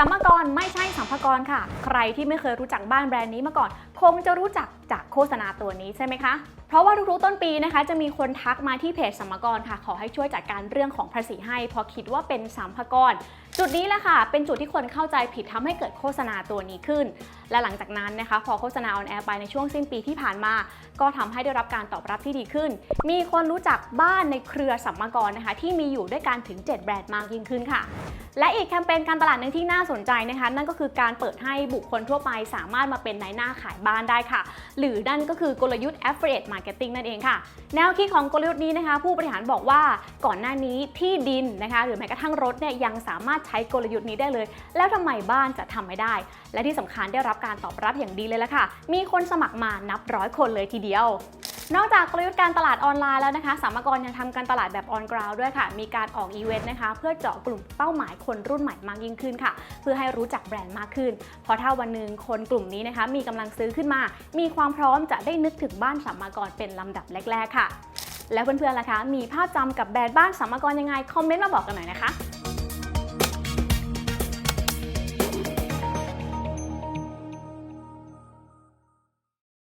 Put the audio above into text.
สัมภากรไม่ใช่สัมภากรค่ะ ใครที่ไม่เคยรู้จักบ้านแบรนด์นี้มาก่อน คงจะรู้จักจากโฆษณาตัวนี้ใช่ไหมคะ เพราะว่าทุกๆต้นปีนะคะจะมีคนทักมาที่เพจสัมภากรค่ะ ขอให้ช่วยจัดการเรื่องของภาษีให้เพราะคิดว่าเป็นสัมภากร จุดนี้แหละค่ะ เป็นจุดที่คนเข้าใจผิดทำให้เกิดโฆษณาตัวนี้ขึ้น และหลังจากนั้นนะคะ พอโฆษณาออนแอร์ไปในช่วงสิ้นปีที่ผ่านมา ก็ทำให้ได้รับการตอบรับที่ดีขึ้น มีคนรู้จักบ้านในเครือสัมภากรนะคะ ที่มีอยู่ด้วยกันถึง 7 แบรนด์มากยิ่งขึ้นค่ะ และอีกแคมเปญการตลาดหนึ่งที่น่าสนใจนะคะ นั่นก็คือการเปิดให้บุคคลทั่วไป สามารถมาเป็นนายหน้าขายบ้านได้ค่ะ หรือนั่นก็คือกลยุทธ์ affiliate าร์เก็ตติ้งนั่นเองค่ะ แนวคิดของกลยุทธ์นี้นะคะ ผู้บริหารบอกว่าก่อนหน้านี้ที่ดินนะคะหรือแม้กระทั่งรถเนี่ยยังสามารถใช้กลยุทธ์นี้ได้เลย แล้วทำไมบ้านจะทำไม่ได้ และที่สำคัญได้รับการตอบรับอย่างดีเลยละค่ะ มีคนสมัครมานับร้อยคนเลยทีเดียว นอกจากกลยุทธ์การตลาดออนไลน์แล้วนะคะสามกรยังทำการตลาดแบบออนกราวด้วยค่ะ มีการออกอีเวนต์นะคะ เพื่อเจาะกลุ่มเป้าหมายคนรุ่นใหม่มากยิ่งขึ้นค่ะ เพื่อให้รู้จักแบรนด์มากขึ้น เพราะถ้าวันหนึ่งคนกลุ่มนี้นะคะ มีกำลังซื้อขึ้นมา มีความพร้อมจะได้นึกถึงบ้านสัมากรเป็นลำดับแรก ๆ ค่ะ แล้วเพื่อนๆล่ะคะ มีภาพจำกับแบรนด์บ้านสัมากรยังไงคอมเมนต์มาบอกกันหน่อยนะคะ